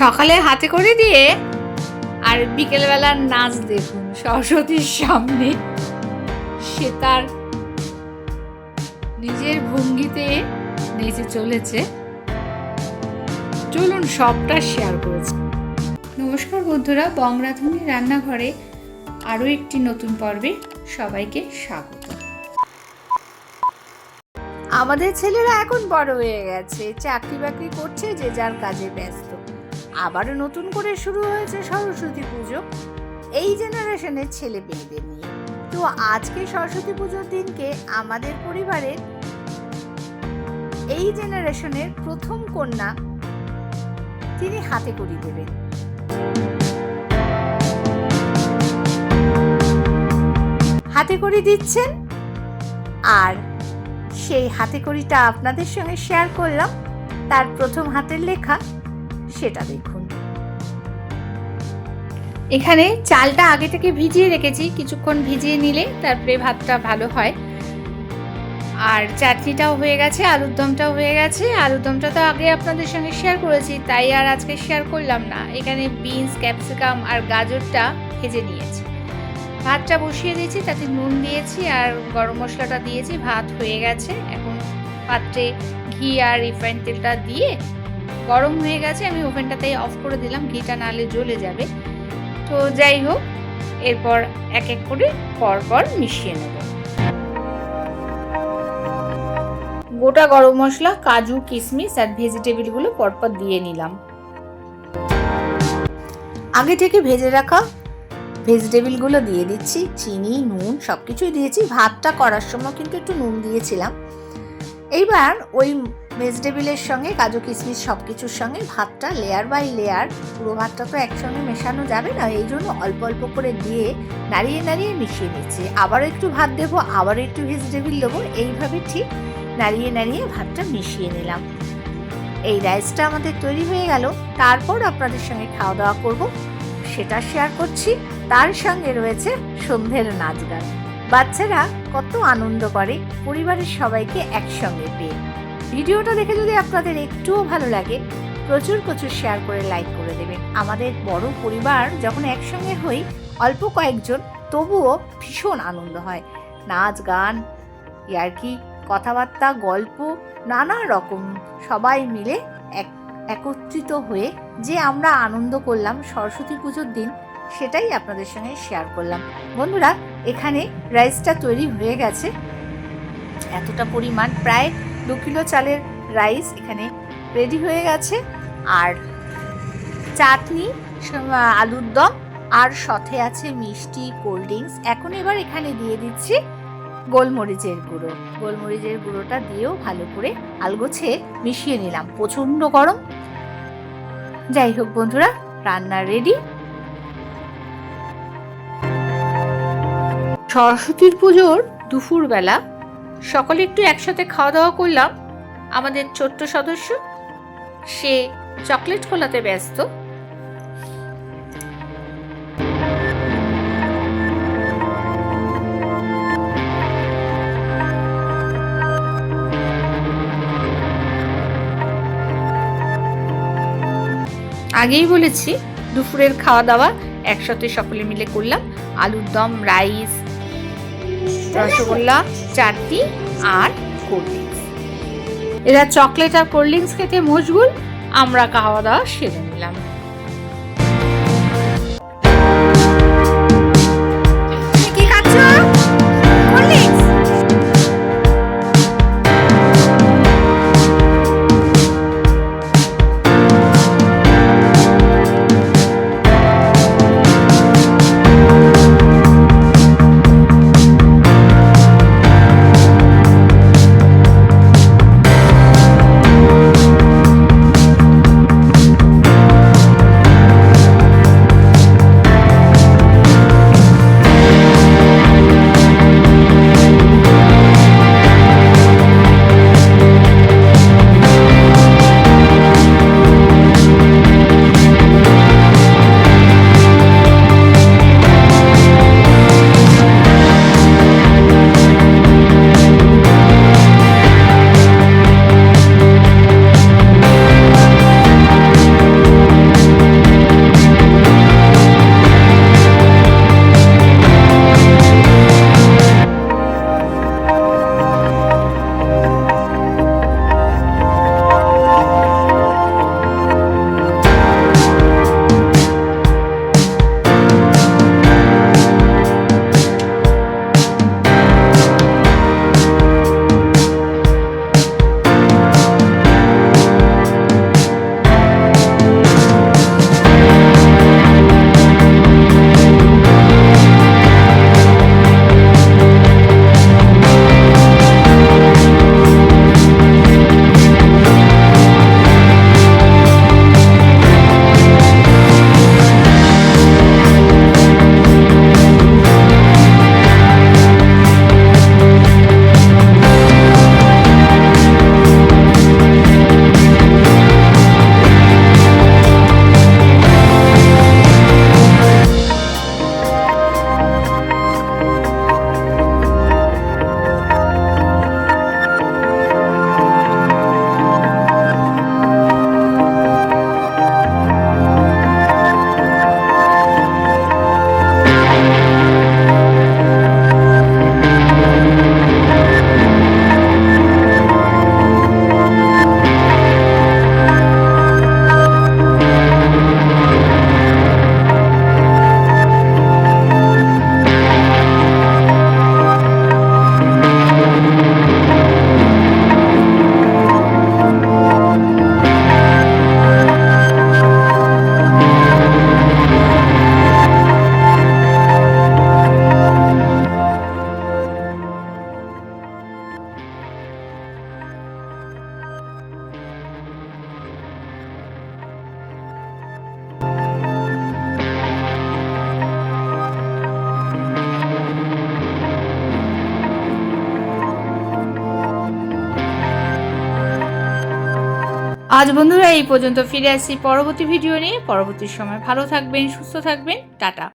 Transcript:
সকালে হাতে করে দিয়ে আর বিকেলবেলার নাচ দেখুন সরস্বতীর সামনে। সে তার নিজের ভঙ্গিতে নেচে চলেছে। চলুন সবটা শেয়ার করেছে নমস্কার বন্ধুরা বংরাধুনি রান্নাঘরে আরও একটি নতুন পর্বে সবাইকে স্বাগত। আমাদের ছেলেরা এখন বড় হয়ে গেছে, চাকরি বাকরি করছে, যে যার কাজে ব্যস্ত। আবারও নতুন করে শুরু হয়েছে সরস্বতী পুজো। এই জেনারেশনের ছেলে মেয়েদের নিয়ে। তো আজকে সরস্বতী পুজোর দিনকে আমাদের পরিবারের এই জেনারেশনের প্রথম কন্যা তিনি হাতে করি দেবেন। হাতে করি দিচ্ছেন। আর সেই হাতে করিটা আপনাদের সঙ্গে শেয়ার করলাম। তার প্রথম হাতের লেখা সেটা দেখুন। এখানে চালটা আগে থেকে ভিজিয়ে রেখেছি, কিছুক্ষণ ভিজিয়ে নিলে তারপরে ভাতটা ভালো হয়। আর চাটনিটাও হয়ে গেছে, আলুর দমটাও হয়ে গেছে। আলুর দমটা তো আগে আপনাদের সঙ্গে শেয়ার করেছি, তাই আর আজকে শেয়ার করলাম না। এখানে বিনস ক্যাপসিকাম আর গাজরটা ভেজে নিয়েছি। ভাতটা বসিয়ে দিয়েছি, তাতে নুন দিয়েছি আর গরম মশলাটা দিয়েছি, ভাত হয়ে গেছে। এখন পাত্রে ঘি আর রিফাইন তেলটা দিয়ে গরম হয়ে গেছে, আমি ওভেনটাতেই অফ করে দিলাম, ঘিটা নালে জ্বলে যাবে। তো যাই হোক, এরপর এক এক করে পর পর মিশিয়ে নেব। গোটা গরম মশলা, কাজু, কিশমিশ আর ভেজিটেবিলগুলো পরপর দিয়ে নিলাম। আগে থেকে ভেজে রাখা ভেজিটেবিলগুলো দিয়ে দিচ্ছি, চিনি, নুন সব কিছুই দিয়েছি। ভাতটা করার সময় কিন্তু একটু নুন দিয়েছিলাম। এইবার ওই ভেজিটেবিলের সঙ্গে কাজু কিশমিশ সব কিছুর সঙ্গে ভাতটা লেয়ার বাই লেয়ার পুরো ভাতটা তো একসঙ্গে মেশানো যাবে না, এই জন্য অল্প অল্প করে দিয়ে নাড়িয়ে নাড়িয়ে মিশিয়ে নিচ্ছি। আবারও একটু ভাত দেবো, আবারও একটু ভেজিটেবিল দেবো, এইভাবে ঠিক নাড়িয়ে নাড়িয়ে ভাতটা মিশিয়ে নিলাম। এই রাইসটা আমাদের তৈরি হয়ে গেল। তারপর আপনাদের সঙ্গে খাওয়া দাওয়া করব, সেটা শেয়ার করছি। তার সঙ্গে রয়েছে সন্ধ্যের নাচ গান। বাচ্চারা কত আনন্দ করে, পরিবারের সবাইকে একসঙ্গে পেয়ে। ভিডিওটা দেখে যদি আপনাদের একটুও ভালো লাগে, প্রচুর প্রচুর শেয়ার করে লাইক করে দেবেন। আমাদের বড় পরিবার যখন একসঙ্গে হই, অল্প কয়েকজন, তবুও ভীষণ আনন্দ হয়। নাচ, গান, ইয়ার্কি, কথাবার্তা, গল্প, নানা রকম সবাই মিলে এক, একত্রিত হয়ে যে আমরা আনন্দ করলাম, সরস্বতী পুজোর দিন, সেটাই আপনাদের সঙ্গে শেয়ার করলাম। বন্ধুরা, এখানে রাইসটা তৈরি হয়ে গেছে। এতটা পরিমাণ, প্রায় দু কিলো চালের রাইস এখানে রেডি হয়ে গেছে। আর চাটনি আলুর দম আর সাথে আছে মিষ্টি, কোল্ড ড্রিঙ্কস। এখন এবার এখানে দিয়ে দিচ্ছি গোলমরিচের গুঁড়ো। গোলমরিচের গুঁড়োটা দিয়েও ভালো করে আলগোছে মিশিয়ে নিলাম, প্রচণ্ড গরম। যাই হোক বন্ধুরা, রান্না রেডি। সরস্বতীর পুজোর দুপুরবেলা সকলে একটু একসাথে খাওয়া দাওয়া করলাম। আমাদের ছোট্ট সদস্য, সে চকলেট খোলাতে ব্যস্ত। আগেই বলেছি, দুপুরের খাওয়া দাওয়া একসাথে সকলে মিলে করলাম। আলুর দম, রাইস রসগোল্লা, চাটনি আর কোল্ড ড্রিঙ্কস। এরা চকলেট আর কোল্ড ড্রিঙ্কস খেতে মশগুল, আমরা খাওয়া দাওয়া সেরে নিলাম। আজ বন্ধুরা এই পর্যন্ত ফিরে আসি পরবর্তী ভিডিও নিয়ে। পরবর্তী সময় ভালো থাকবেন, সুস্থ থাকবেন। টাটা।